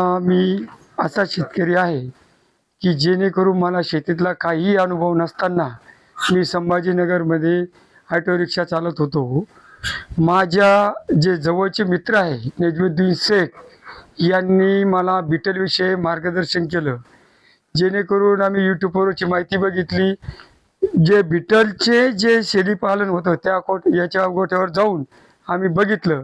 मी असा शेतकरी आहे की जेणेकरून मला शेतीतला काहीही अनुभव नसताना मी संभाजीनगरमध्ये ऑटो रिक्षा चालत होतो. माझ्या जे जवळचे मित्र आहे नजमुद्दीन शेख यांनी मला बिटलविषयी मार्गदर्शन केलं. जेणेकरून आम्ही यूट्यूबवरची माहिती बघितली. जे बिटलचे जे शेळीपालन होतं त्या कोट याच्या गोठ्यावर जाऊन आम्ही बघितलं.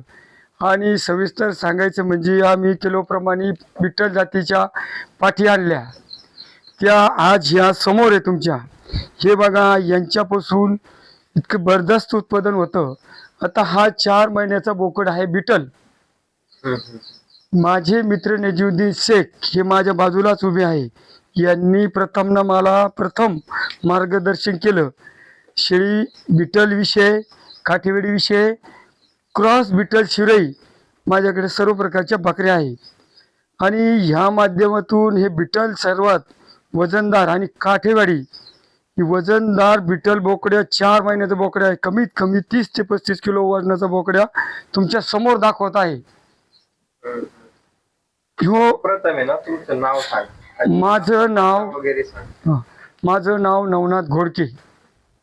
आणि सविस्तर सांगायचं म्हणजे आम्ही किलोप्रमाणे बिट्टल जातीच्या पाठी आणल्या. त्या आज ह्या समोर आहे तुमच्या. हे बघा यांच्यापासून इतकं बरदस्त उत्पादन होतं. आता हा चार महिन्याचा बोकड आहे बिटल माझे मित्र नजीउद्दीन शेख हे माझ्या बाजूलाच उभे आहे. यांनी प्रथमना मला प्रथम मार्गदर्शन केलं. शेळी बिटल विषय काठीवेडी विषय क्रॉस बिटल शिरई माझ्याकडे सर्व प्रकारच्या बकऱ्या आहे आणि ह्या माध्यमातून हे बिटल सर्वात वजनदार आणि काठेवाडी ही वजनदार बिटल बोकड्या चार महिन्याच्या बोकड्या आहे कमीत कमी तीस ते पस्तीस किलो वजनाचा बोकड्या तुमच्यासमोर दाखवत आहे. प्रथम आहे ना तुमचं नाव सांग. माझं नाव वगैरे सांग. हं, माझं नाव नवनाथ घोडके.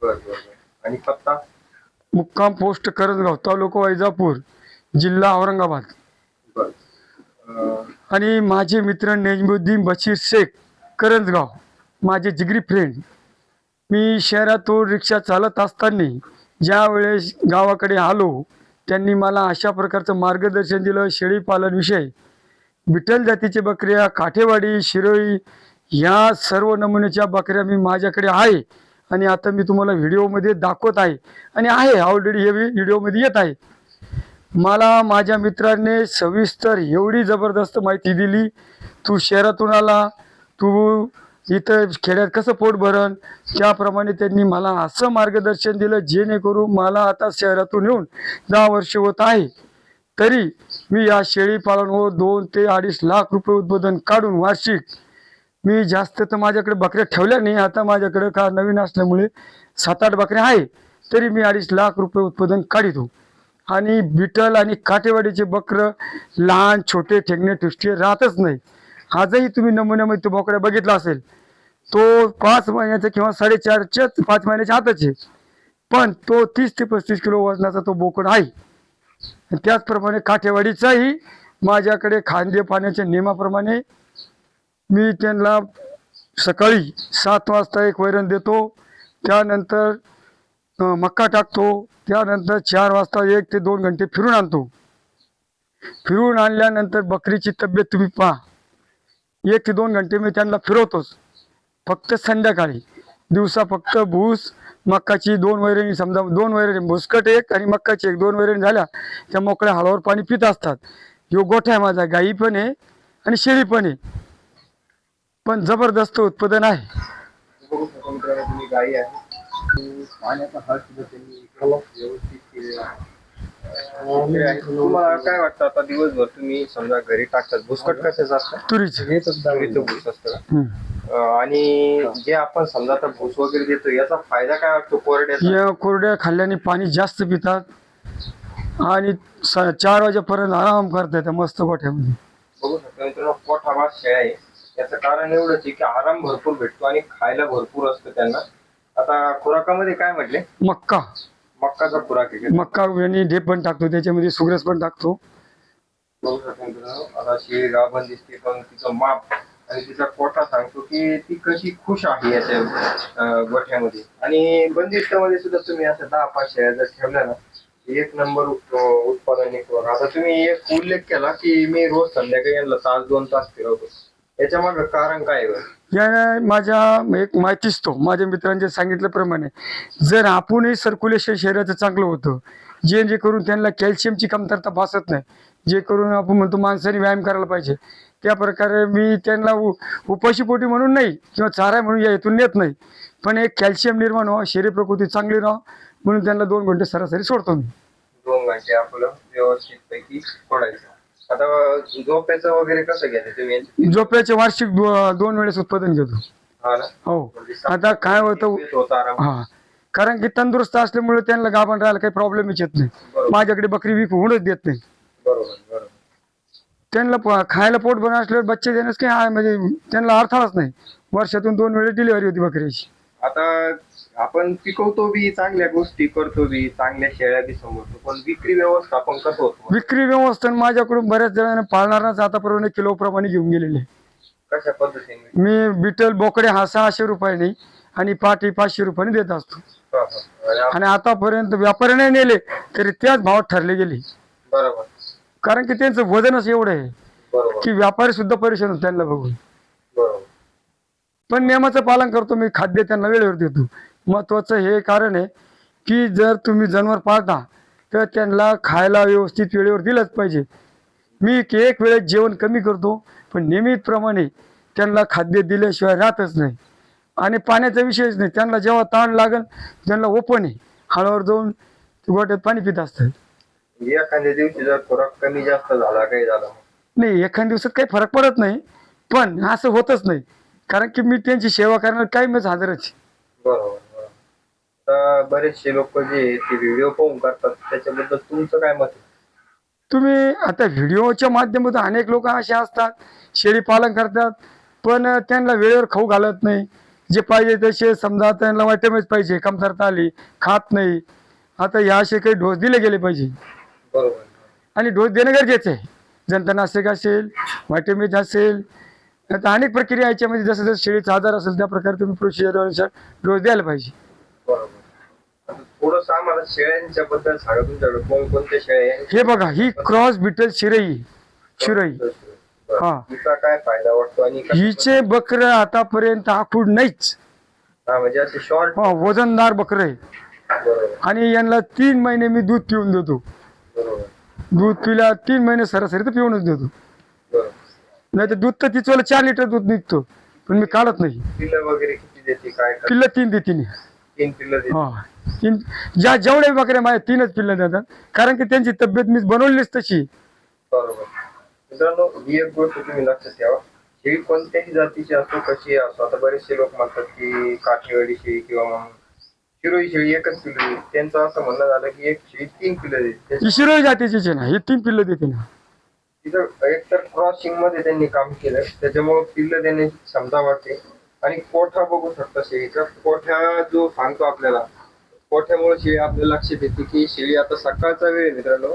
बर बर बर. आणि पत्ता? मुक्काम पोस्ट करंजगाव तालुका वैजापूर जिल्हा औरंगाबाद. आणि माझे मित्र नेजमुद्दीन बशीर शेख करंजगाव माझे जिगरी फ्रेंड मी शहरातून रिक्षा चालत असताना ज्या वेळेस गावाकडे आलो त्यांनी मला अशा प्रकारचं मार्गदर्शन दिलं शेळीपालनविषयी बिटल जातीचे बकऱ्या काठेवाडी शिरोई ह्या सर्व नमुन्याच्या बकऱ्या मी माझ्याकडे आहे. आणि आता मी तुम्हाला व्हिडिओमध्ये दाखवत आहे. आणि आहे ऑलरेडी हे व्हिडिओमध्ये येत आहे. मला माझ्या मित्राने सविस्तर एवढी जबरदस्त माहिती दिली. तू शहरातून आला तू इथं खेड्यात कसं पोट भरण त्याप्रमाणे त्यांनी मला असं मार्गदर्शन दिलं जेणेकरून मला आता शहरातून येऊन दहा वर्ष होत आहे. तरी मी या शेळी पालनवर दोन ते अडीच लाख रुपये उत्पादन काढून वार्षिक मी जास्त तर माझ्याकडे बकऱ्या ठेवल्या नाही. आता माझ्याकडे का नवीन असल्यामुळे सात आठ बकऱ्या आहे तरी मी अडीच लाख रुपये उत्पादन काढितो. आणि बिटल आणि काटेवाडीचे बकरं लहान छोटे ठेकणे ठुष्टे राहतच नाही. आजही तुम्ही नमुन्यामध्ये तो बोकड्या बघितला असेल. तो पाच महिन्याचा किंवा साडेचारच्याच पाच महिन्याच्या हाताचे पण तो तीस ते पस्तीस किलो वजनाचा तो बोकड आहे. आणि त्याचप्रमाणे काठेवाडीचाही माझ्याकडे खांदे पाण्याच्या नियमाप्रमाणे मी त्यांना सकाळी सात वाजता एक वैरण देतो. त्यानंतर मक्का टाकतो. त्यानंतर चार वाजता एक ते दोन घंटे फिरून आणतो. फिरून आणल्यानंतर बकरीची तब्येत तुम्ही पहा. एक ते दोन घंटे मी त्यांना फिरवतोच. फक्त संध्याकाळी. दिवसा फक्त भूस मक्काची दोन वैरणी समजा दोन वैरणी भुसकट एक आणि मक्काची एक दोन वैरणी झाल्या त्या मोकळ्या हळूवर पाणी पित असतात. ह्यो गोठा आहे माझा गाई पण आहे आणि शेळी पण आहे. पण जबरदस्त उत्पादन आहे बघू शकतो मित्रांनो तुम्ही गाई आहे आणि पाण्याचा हात सुद्धा त्यांनी इकडं व्यवस्थित केलेला आहे ओके आहे. तुम्हाला काय वाटतं आता दिवसभर तुम्ही समजा घरी टाकतात भुसकट कशाचं असतं तुरीचे तुरीचं भूस असतं का? हम्म. अं, आणि जे आपण समजा आता भूस वगैरे देतो याचा फायदा काय वाटतो कोरड्याचा या कोरड्या खाल्ल्याने पाणी जास्त पितात आणि स- चार वाजेपर्यंत आराम करता येतं मस्त गोठ्यामध्ये बघू शकतो मित्रांनो पोटाभात शेळ्या आहे याचं कारण एवढंच आहे की आराम भरपूर भेटतो आणि खायला भरपूर असतं त्यांना. आता खुराकामध्ये काय म्हटले? मक्का. मक्काचा खुराक आहे मक्का आणि ढेप पण टाकतो त्याच्यामध्ये सुग्रस पण टाकतो. बघू शकतो मित्रांनो आता शेळी गाभण दिसते पण तिचं माप आणि तिचा कोटा सांगतो की ती कशी खुश आहे याच्या अं, गोठ्यामध्ये. आणि बंदिस्तामध्ये सुद्धा तुम्ही असं दहा पाच शेळ्या जर ठेवल्या ना एक नंबर उत- उत्पादन निघतो आता तुम्ही एक उल्लेख केला की मी रोज संध्याकाळी यांना तास दोन तास फिरवतो. याच्या मागं कारण काय आहे बरं? या माझ्या एक माहितीच तो माझ्या मित्रांनी सांगितल्याप्रमाणे जर आपणही सर्क्युलेशन शरीराचं चांगलं होतं जे जे करून त्यांना कॅल्शियमची कमतरता भासत नाही जे करून आपण म्हणतो माणसाने व्यायाम करायला पाहिजे त्या प्रकारे मी त्यांना उ उपाशीपोटी म्हणून नाही किंवा चारा म्हणून या हेतून नेत नाही पण एक कॅल्शियम निर्माण व्हावं शरीर प्रकृती चांगली राहावं म्हणून त्यांना दोन घंटे सरासरी सोडतो मी दोन घंटे आपलं व्यवस्थित पैकी सोडायचं आता झोपेचं वगैरे कसं घ्यायचं तुम्ही झोप्याचे वार्षिक दो- दोन वेळेस उत्पादन घेतो. हा ना? हो. म्हणजे आता काय होतं येत होता आराम हा. कारण की तंदुरुस्त असल्यामुळे त्यांना गाभण राहायला काही प्रॉब्लेमच येत नाही. बरोबर. माझ्याकडे बकरी विक होऊनच देत नाही. बरोबर बरोबर. त्यांना प- खायला पोट बन असल्यावर बच्चे देण्यास काही आहे म्हणजे त्यांना अर्थाच नाही. वर्षातून दोन वेळेस डिलिव्हरी होती बकऱ्याची. आता आपण पिकवतो बी चांगल्या गोष्टी करतो बी चांगल्या शेळ्या बी समोरतो पण विक्री व्यवस्थापन कसं होतं विक्री व्यवस्थापन माझ्याकडून बऱ्याच जणांना पाळणारच आतापर्यंत किलो प्रमाणे घेऊन गेलेले. कशा पद्धतीने? मी बिटल बोकडे हा सहाशे रुपयाने आणि पाटी पाचशे रुपयाने देत असतो. आणि आतापर्यंत व्यापाऱ्याने नेले तरी त्याच भावात ठरले गेले. बरोबर. कारण की त्यांचं वजनच एवढं आहे की व्यापारी सुद्धा परेशान होतो त्यांना बघून. पण नियमाचं पालन करतो मी खाद्य त्यांना वेळेवर देतो. महत्वाचं हे कारण आहे की जर तुम्ही जनावर पाळता तर त्यांना खायला व्यवस्थित वेळेवर दिलंच पाहिजे. मी एक वेळेस जेवण कमी करतो पण नियमितप्रमाणे त्यांना खाद्य दिल्याशिवाय राहतच नाही. आणि पाण्याचा विषयच नाही. त्यांना जेव्हा ताण लागेल त्यांना ओपन आहे. हळूवर जाऊन गोट्यात पाणी पित असतात. म्हणजे एखाद्या दिवशी जर खुराक कमी जास्त झाला काही झालं नाही एखाद्या दिवसात काही फरक पडत नाही पण असं होतच नाही. कारण की मी त्यांची सेवा करणार काही मी हजरच बरोबर. आता बरेचसे लोक जे ते व्हिडिओ पाहून करतात. त्याच्याबद्दल तुमचं काय मत आहे? तुम्ही आता व्हिडिओच्या माध्यमातून अनेक लोक असे असतात शेळी पालन करतात पण त्यांना वेळेवर खाऊ घालत नाही. जे पाहिजे तसे समजा त्यांना वाटेमच पाहिजे कमतरता आली खात नाही. आता ह्या असे काही डोस दिले गेले पाहिजे. बरोबर. आणि डोस देणं गरजेचं आहे. जंतनाशक असेल वाटेमेज असेल आता अनेक प्रक्रिया याच्यामध्ये जसं जसं शेळीचा आजार असेल त्या प्रकारे तुम्ही प्रोसिजरनुसार डोस द्यायला पाहिजे. बरोबर. थोडस आम्हाला शेळ्यांच्या बद्दल सांगा तुमच्याकडे कोण कोणत्या शेळ्या आहेत? हे बघा ही क्रॉस बिटल शिरई शिरई. बरं. हा. तिचा काय फायदा वाटतो आणि हिचे बकरं आतापर्यंत आखूड नाहीच हा म्हणजे असे शॉर्ट हा वजनदार बकरं आहे. बरोबर. आणि यांना तीन महिने मी दूध पिऊन देतो. बरोबर. दूध पिला तीन महिने सरासरी तर पिऊनच देतो. बरोबर नाही तर दूध तर तिचं चार लिटर दूध निघतो पण मी काढत नाही. पिल्लं वगैरे किती देते काय करते? पिल्लं तीन देते नाही. तीन पिल्लं देते हा. तीन ज्या जेवढ्या बकऱ्या माझ्या तीनच पिल्लं देतात कारण की त्यांची तब्येत मी बनवलीच तशी. बरोबर. मित्रांनो ही एक गोष्ट तुम्ही लक्षात ठेवा. शेळी कोणत्याही जातीची असो कशी असो आता बरेचसे लोक म्हणतात की काठीवाडी शेळी किंवा मग शिरोई शेळी एकच पिल्लं देते. त्यांचं असं म्हणणं झालं की एक शेळी तीन पिल्लं देते. ही शिरोई जातीचीच आहे ना हे तीन पिल्लं देते ना. तिथं एकतर क्रॉसिंगमध्ये त्यांनी काम केलं. त्याच्यामुळे पिल्लं देण्याची क्षमता वाढते. आणि कोठा बघू शकता शेळीचा. कोठा जो सांगतो आपल्याला कोठ्यामुळे शेळी आपल्या लक्षात येते की शेळी आता सकाळचा वेळ मित्रांनो.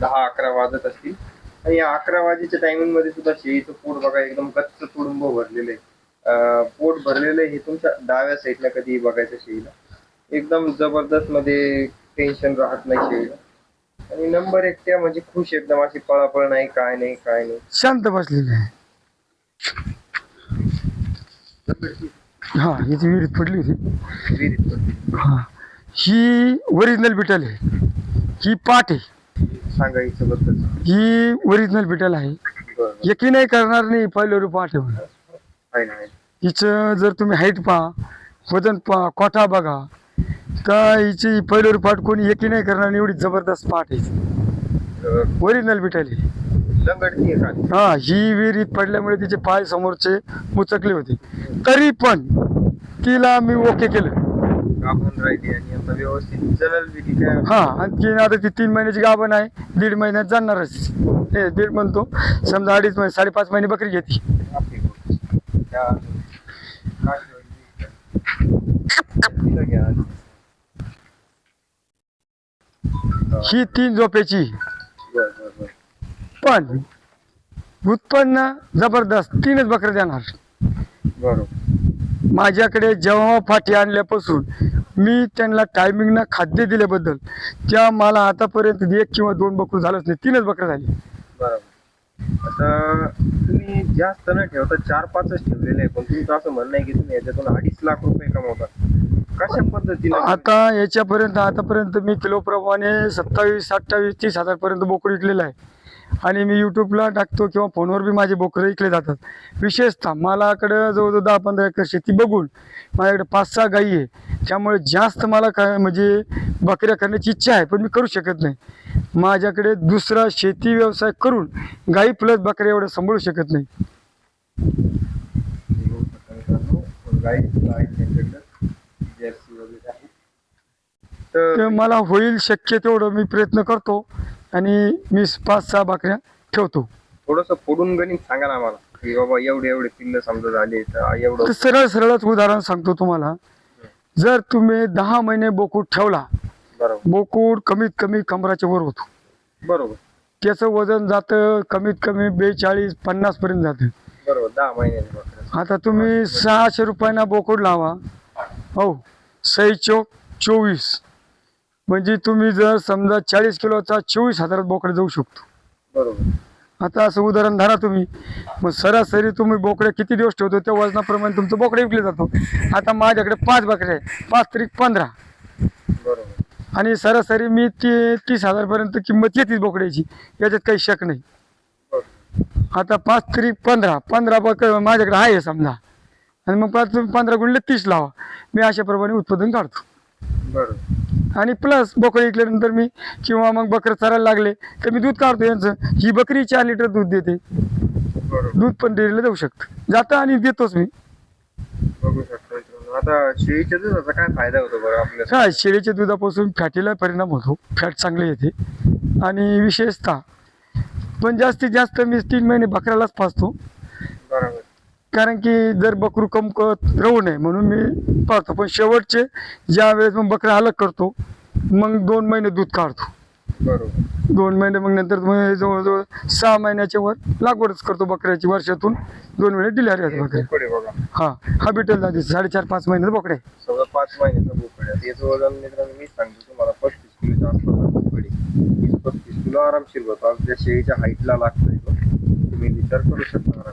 दहा अकरा वाजत असतील. आणि या अकरा वाजेच्या टायमिंगमध्ये सुद्धा शेळीचं पोट बघा एकदम गच्च तुडुंब भरलेलं आहे. पोट भरलेलं हे तुमच्या डाव्या साईडला कधी बघायचं शेळीला. एकदम जबरदस्त मध्ये टेन्शन राहत नाही शेळीला. आणि नंबर एक त्या म्हणजे खुश एकदम अशी पळापळ नाही काय नाही काय नाही. शांत बसलेली. आहे हा हिची विहिरीत पडली होती. विहिरीत पडली. हा ही ओरिजिनल बिटल आहे. ही पाट आहे. सांगा हिच्याबद्दल ही ओरिजिनल बिटल आहे. बरं. यकी नाही करणार नाही पहिलं पाठ आहे. हिचं जर तुम्ही हाईट पहा वजन पहा कोठा बघा तर हिची पहिलं पाठ कोणी यकी नाही करणार नाही, एवढी जबरदस्त पाठ आहे. ओरिजिनल बिटल आहे. लंगडती. हा ही विहिरीत पडल्यामुळे तिचे पाय समोरचे मुचकले होते तरी पण तिला मी ओके केलं गाभण राहिली आणि आता व्यवस्थित जळल बी ती काय हा आणखी आता ती तीन महिन्याची गाभण आहे दीड महिन्यात जाणारच हे दीड म्हणतो समजा अडीच महिने साडेपाच महिने बकरी घेते आपली गोष्ट. त्या काठीवरची. तिला घ्या. ही तीन झोपेची. पण उत्पन्न जबरदस्त तीनच बकऱ्या देणार. बरोबर. माझ्याकडे जेव्हा फाटी आणल्यापासून मी त्यांना टायमिंगनं खाद्य दिल्याबद्दल त्या मला आतापर्यंत एक किंवा दोन बकरू झालंच नाही तीनच बकऱ्या झाली. बरोबर. आता तुम्ही जास्त न ठेवता चार पाचच ठेवलेले आहे पण तुमचं असं म्हणणं आहे की तुम्ही याच्यातून अडीच लाख रुपये कमवता. कशा पद्धतीने आता याच्यापर्यंत आतापर्यंत मी किलोप्रमाणे सत्तावीस अठ्ठावीस तीस हजारपर्यंत बोकड विकलेलं आहे. आणि मी यूट्यूबला टाकतो किंवा फोनवर बी माझे बोकरं विकले जातात. विशेषतः मलाकडं जवळजवळ दहा पंधरा एकर शेती बघून माझ्याकडे पाच सहा गायी आहे. त्यामुळे जास्त मला काय म्हणजे बकऱ्या करण्याची इच्छा आहे पण मी करू शकत नाही. माझ्याकडे दुसरा शेती व्यवसाय करून गाई प्लस बकऱ्या एवढं सांभाळू शकत नाही. तर मला होईल शक्य तेवढं मी प्रयत्न करतो. आणि मी पाच सहा बकऱ्या ठेवतो. थोडस फोडून गणित सांगा ना आम्हाला. की बाबा एवढे एवढे पिल्ल समजा झाले तर एवढं सरळ सरळच उदाहरण सांगतो तुम्हाला. जर तुम्ही दहा महिने बोकूड ठेवला बरोबर. बोकूड कमीत कमी कमराच्या वर होतो. बरोबर. त्याचं वजन जातं कमीत कमी बेचाळीस पन्नास पर्यंत जातं. बरोबर दहा महिन्याचे बकरं. आता तुम्ही सहाशे रुपयांना बोकूड लावा. हो सई चौक चोवीस. म्हणजे तुम्ही जर समजा चाळीस किलोचा चोवीस हजारात बोकडे जाऊ शकतो. बरोबर. आता असं उदाहरण धरा तुम्ही. मग सरासरी तुम्ही बोकडे किती दिवस ठेवतो त्या वजनाप्रमाणे तुमचं बोकडे विकले जातो. आता माझ्याकडे पाच बकरे आहे पाच तरी पंधरा. बरोबर. आणि सरासरी मी ती तीस हजारपर्यंत किंमत येते बोकड्याची. याच्यात काही शक नाही. आता पाच तरी पंधरा. पंधरा बक माझ्याकडे आहे समजा. आणि मग पाच पंधरा गुणले तीस लावा. मी अशाप्रमाणे उत्पादन काढतो. बरोबर. आणि प्लस बोकडे विकल्यानंतर मी किंवा मग बकरं चरायला लागले तर मी दूध काढतो यांचं. ही बकरी चार लिटर दूध देते. दूध पण डेअरीला देऊ शकतं. जातं आणि देतोच मी. बघू शकतो. आता शेळीच्या दुधाचा काय फायदा होतो बरं काय शेळीच्या दुधापासून फॅटीला परिणाम होतो. फॅट चांगले येते. आणि विशेषतः पण जास्तीत जास्त मी तीन महिने बकऱ्यालाच बरोबर कारण की जर बकरू कमकत राहू नये म्हणून मी पाहतो. पण शेवटचे ज्या वेळेस मग बकऱ्या अलग करतो मग दोन महिने दूध काढतो. बरोबर. दोन महिने मग नंतर मग जवळजवळ सहा महिन्याच्या वर लागवडच करतो बकऱ्याची वर्षातून. दोन वेळे डिलिव्हरी आहे बकऱ्या हा हा भेटेल दादी साडेचार पाच महिन्यात बोकडे पाच महिन्याचा बोकडे. त्याचं वजन मित्रांनो मी सांगतो तुम्हाला पस्तीस किलोच्या आसपास बोकडे पस्तीस किलो आरामशीर होतो आपल्या शेळीच्या हाईटला लागतोय तुम्ही विचार करू शकता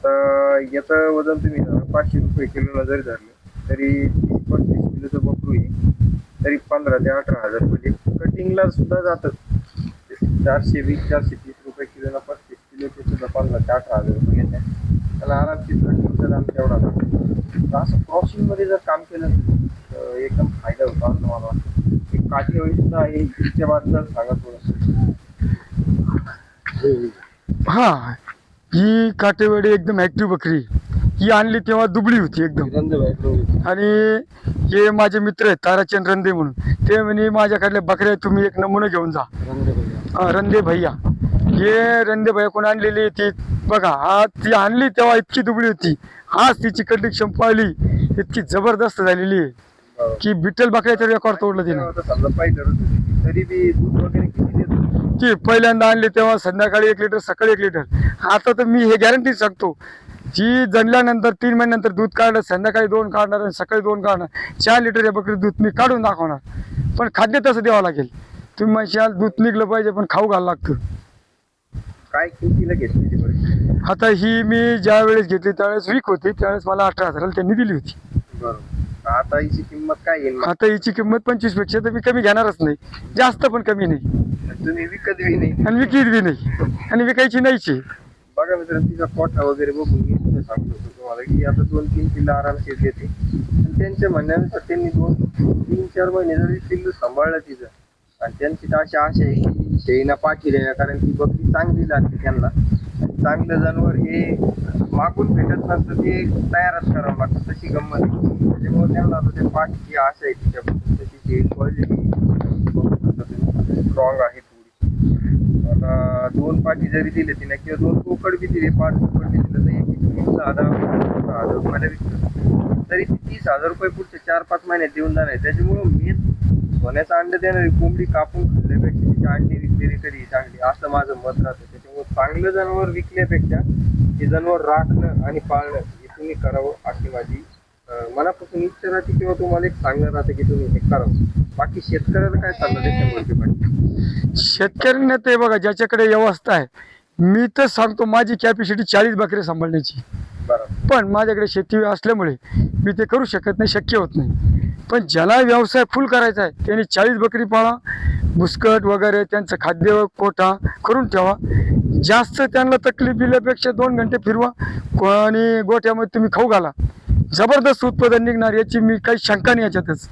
आता याचं वजन तुम्ही पाचशे रुपये किलोला जरी धरलं तरी तीस पस्तीस किलोचं बकरू येईल तरी पंधरा ते अठरा हजार रुपये. कटिंगला सुद्धा जातं. चारशे वीस चारशे तीस रुपये किलोला पस्तीस किलोचे सुद्धा पंधरा ते अठरा हजार रुपये येतात त्याला आरामशीर कटिंगचा दाम तेवढा जातो असं क्रॉसिंगमध्ये जर काम केलं तर एकदम फायदा होतो असं मला वाटतं. एक काठीवळी सुद्धा आहे. तिच्या बाजूला सांगा थोडं हां. ही काटेवाडी एकदम ऍक्टिव्ह बकरी. ही आणली तेव्हा दुबळी होती एकदम. आणि हे माझे मित्र आहेत ताराचंद रंदे म्हणून. ते म्हणे माझ्याकडल्या बकऱ्या तुम्ही एक नमुना घेऊन जा. हा, रंदे भैया. हे रंदे भैया कोण आणलेली ती बघा. हा ती आणली तेव्हा इतकी दुबळी होती. आज तिची कंडिक्शन पाहिली इतकी जबरदस्त झालेली आहे. की बिठ्ठल बकऱ्याचं रेकॉर्ड तोडलं तिने. ती पहिल्यांदा आणली तेव्हा संध्याकाळी एक लिटर सकाळी एक लिटर. आता तर मी हे गॅरंटी सांगतो जी जणल्यानंतर तीन महिन्यानंतर दूध काढलं संध्याकाळी दोन काढणार आणि सकाळी दोन काढणार चार लिटर या बकरी दूध मी काढून दाखवणार. पण खाद्य तसं द्यावं लागेल. तुम्ही म्हणशाल दूध निघलं पाहिजे पण खाऊ घालावं लागतं. काय किमतीला घेतली आता ही मी ज्या वेळेस घेतली त्यावेळेस वीक होती त्यावेळेस मला अठरा हजाराला त्यांनी दिली होती. बरोबर. आता हिची किंमत काय येईल? आता हिची किंमत पंचवीसपेक्षा तर मी कमी घेणारच नाही. जास्त पण कमी नाही. तुम्ही विकत बी नाही. आणि विकीत बी नाही. आणि विकायची नाहीची बघा मित्रांनो तिचा कोठा वगैरे बघून मी सुद्धा सांगतो होतो तुम्हाला की आता दोन तीन किल्ला आरामशीर देते आणि त्यांच्या म्हणण्यानुसार त्यांनी दोन तीन चार महिने जरी पिल्लू सांभाळलं तिचं आणि त्यांची तर अशी आशा आहे की शेळीना पाठी द्या कारण ती बकरी चांगली लागते त्यांना. चांगलं जनावर हे मागून भेटत नसतं ते तयारच करावं लागतं तशी गंमत त्याच्यामुळे त्यांना आता ते पाठीची आशा आहे तिच्यापासून तशी शेळी क्वालिटी स्ट्रॉंग आहे थोडी आता दोन पाठी जरी दिले तिने किंवा दोन कोकड बी दिले पाच कोकड बी दिलं तर एक साधा हजार रुपयाला विकतो तरी ती तीस हजार रुपये पुढचे चार पाच महिन्यात देऊन जाणार आहे. त्याच्यामुळं मी सोन्याचं अंड देणारी कोंबडी कापून खाल्ल्यापेक्षा तिची अंडी विकलेली कधी चांगली. असं माझं मत राहतं. ते चांगलं जनावर विकल्यापेक्षा ते जनावर राखणं आणि पाळणं हे तुम्ही करावं अशी माझी मनापासून इच्छा राहते किंवा तुम्हाला एक सांगणं राहतं की तुम्ही हे करावं. बाकी शेतकऱ्याला काय चाललं पण? शेतकऱ्यांना ते बघा ज्याच्याकडे व्यवस्था आहे मी तर सांगतो माझी कॅपॅसिटी चाळीस बकरे सांभाळण्याची. पण माझ्याकडे शेती असल्यामुळे मी ते करू शकत नाही शक्य होत नाही. पण ज्याला व्यवसाय फुल करायचा आहे त्यांनी चाळीस बकरी पाळा बुसकट वगैरे त्यांचं खाद्य कोटा करून ठेवा. जास्त त्यांना तकलीफ दिल्यापेक्षा दोन घंटे फिरवा आणि गोठ्यामध्ये तुम्ही खाऊ घाला. जबरदस्त उत्पादन निघणार याची मी काही शंका नाही याच्यातच.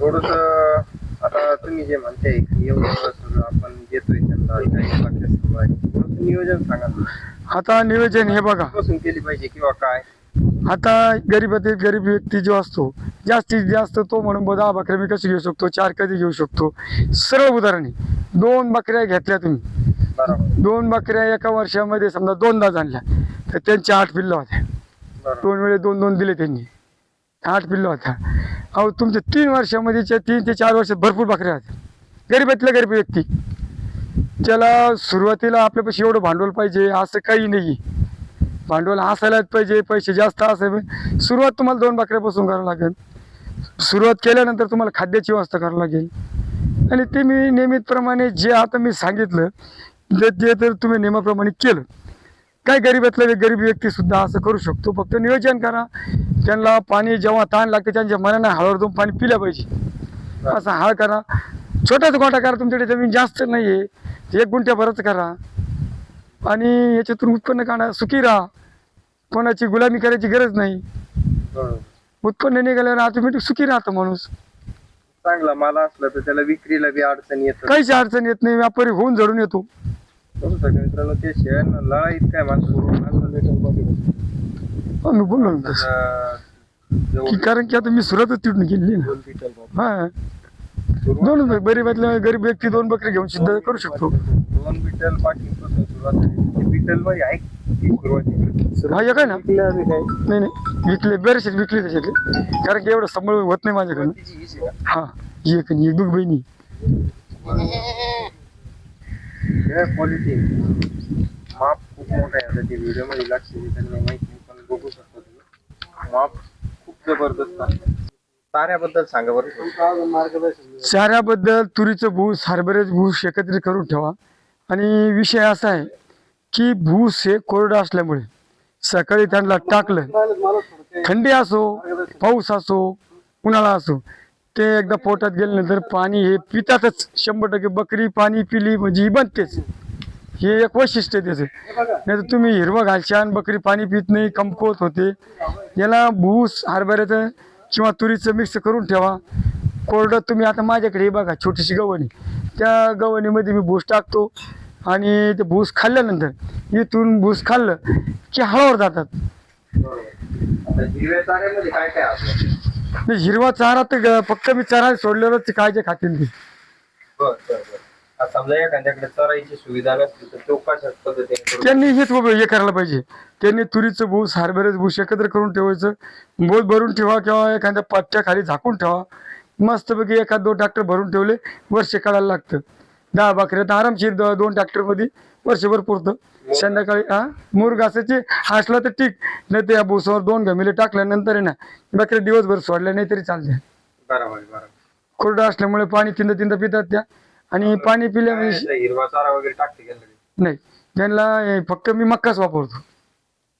थोडस आता तुम्ही जे म्हणताय आपण देतोय त्यांना नियोजन सांगा आता नियोजन हे बघा. केली पाहिजे किंवा काय? आता गरीबातील गरीब व्यक्ती जो असतो जास्तीत जास्त तो म्हणून दहा बकऱ्या मी कशी घेऊ शकतो चार कधी घेऊ शकतो? सरळ उदाहरण. दोन बकऱ्या घेतल्या तुम्ही. दोन बकऱ्या एका वर्षामध्ये समजा दोनदा आणल्या तर त्यांच्या आठ पिल्लं होत्या. दोन वेळे दोन दोन दिले त्यांनी. आठ पिल्लं होत्या. अहो तुमच्या तीन वर्षामध्ये तीन ते चार वर्षात भरपूर बकऱ्या होत्या. गरीबातल्या गरीब व्यक्ती. त्याला सुरुवातीला आपल्यापाशी एवढं भांडवल पाहिजे असं काही नाही. भांडवल असायलाच पाहिजे पैसे जास्त असावे सुरुवात तुम्हाला दोन बकऱ्यापासून करावं लागेल. सुरुवात केल्यानंतर तुम्हाला खाद्याची व्यवस्था करावी लागेल. आणि ते मी नियमितप्रमाणे जे आता मी सांगितलं ते ते तर तुम्ही नियमाप्रमाणे केलं. काय गरीबातला गरीब व्यक्तीसुद्धा असं करू शकतो. फक्त नियोजन करा. त्यांना पाणी जेव्हा ताण लागते त्यांच्या मनाने हळूहळू पाणी पिलं पाहिजे. असा हळ करा. छोटाच गोटा करा तुमच्याकडे जमीन जास्त नाही आहे एक गुंठ्याभरच करा. आणि याच्यातून उत्पन्न काढा सुखी राहा. कोणाची गुलामी करायची गरज नाही. उत्पन्न निघाल्यावर ऑटोमॅटिक सुखी राहतो माणूस. चांगला माल असला तर त्याला विक्रीला बी अडचण येत काहीच अडचण येत नाही व्यापारी होऊन जडून येतो. बघू शकता मित्रांनो ते शेळ्यांना लढाईत काय माणसं आम्ही बोललो ना तसं. की कारण की आता मी सुरतच तिथून गेली ना. हा. दोन गरीबातल्या गरीब व्यक्ती दोन बकरी घेऊन सुद्धा करू शकतो. दोन बिटल पाठी आहे. की सुरुवातीला हा एक आहे ना? विकलं आम्ही काय नाही नाही. विकले बरेचसे विकले त्याच्यातले. कारण की एवढं सांभाळ होत नाही माझ्याकडून. तिची हीच आहे. का? हा एक आणि एक दोघ बहिणी. क्वालिटी माप खूप मोठा आहे. आता ते व्हिडिओमध्ये लक्ष देतात नाही माहिती नाही, पण बघू शकता तुम्ही. माप खूप जबरदस्त आहे. ताऱ्याबद्दल सांगा बरं. चाऱ्याबद्दल तुरीचं भूस हरभऱ्याचं भूस एकत्रित करून ठेवा. आणि विषय असा आहे की भूस हे कोरडं असल्यामुळे सकाळी त्यांना टाकलं. थंडी असो पाऊस असो उन्हाळा असो ते एकदा पोटात गेल्यानंतर पाणी हे पितातच. शंभर टक्के बकरी पाणी पिली म्हणजे ही बनतेच. हे एक वैशिष्ट्य आहे त्याचं. नाही तर तुम्ही हिरवं घालशान बकरी पाणी पित नाही कमकुवत होते. याला भूस हरभऱ्याचं किंवा तुरीचं मिक्स करून ठेवा. कोरडं तुम्ही आता माझ्याकडे हे बघा छोटीशी गवणी. त्या गवणीमध्ये मी भूस टाकतो. आणि ते भूस खाल्ल्यानंतर इथून भूस खाल्लं की हळूवर जातात. नाही, हिरवा चारा तर फक्त मी चारा सोडल्यावरच ते काय जे खातील ते. बर बर बर. आता समजा एखाद्याकडे चराईची सुविधा नसली तर तो कशा पद्धतीने करू त्यांनी हेच हे करायला पाहिजे. त्यांनी तुरीचं भूस हरभऱ्याचं भूस एकत्र करून ठेवायचं. बोल भरून ठेवा किंवा एखाद्या पट्ट्या खाली झाकून ठेवा. मस्तपैकी एखाद दोन ट्रॅक्टर भरून ठेवले वर्ष काढायला लागतं. दहा बकऱ्या तर आरामशीर दो- दोन ट्रॅक्टरमध्ये वर्षभर पुरतं. संध्याकाळी हा मूर घासायचे असला तर ठीक नाही तर या भुसावर दोन गमिले टाकल्यानंतर आहे ना बकऱ्या दिवसभर सोडल्या नाही तरी चालते बरोबर बरोबर. कोरडं असल्यामुळे पाणी तिंदा तिंदा पितात त्या. आणि पाणी पिल्यामुळे आता हिरवा चारा वगैरे टाकते गेलं नाही त्यांना हे फक्त मी मक्काच वापरतो.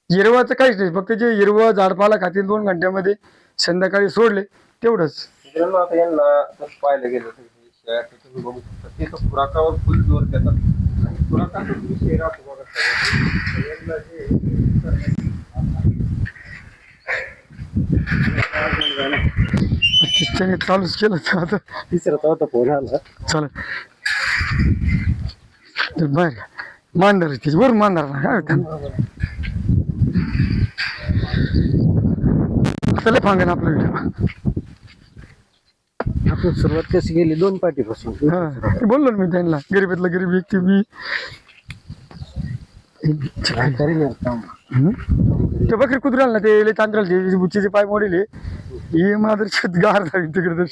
हिरवाचं काहीच नाही फक्त जे हिरवं झाडपाला खातील दोन घंट्यामध्ये संध्याकाळी सोडले तेवढंच. मित्रांनो आता यांना तसं पाहायला गेलं तर. तर तुम्ही बघू शकता. ते तर खुराकावर फुल जोर देतात. आणि खुराकाचा. यांना जे त्याने चालूच केलं तर आता तिसरा चौथा फोन आला. चालेल. तर बाहेर मांडर त्याची. वरून मांडर ना काय होतं? आता लय फांगण आपलं व्हिडिओ आपण सुरुवात कशी गेली दोन पाठीपासून. हा. बोललो ना मी त्यांना. गरीबातला गरीब व्यक्ती मी. ते बकरी कुत्र्याला ना ते लय तांदळाचे बुच्चीचे पाय मोडले. हे माझं शेत गार झाली तिकडे तर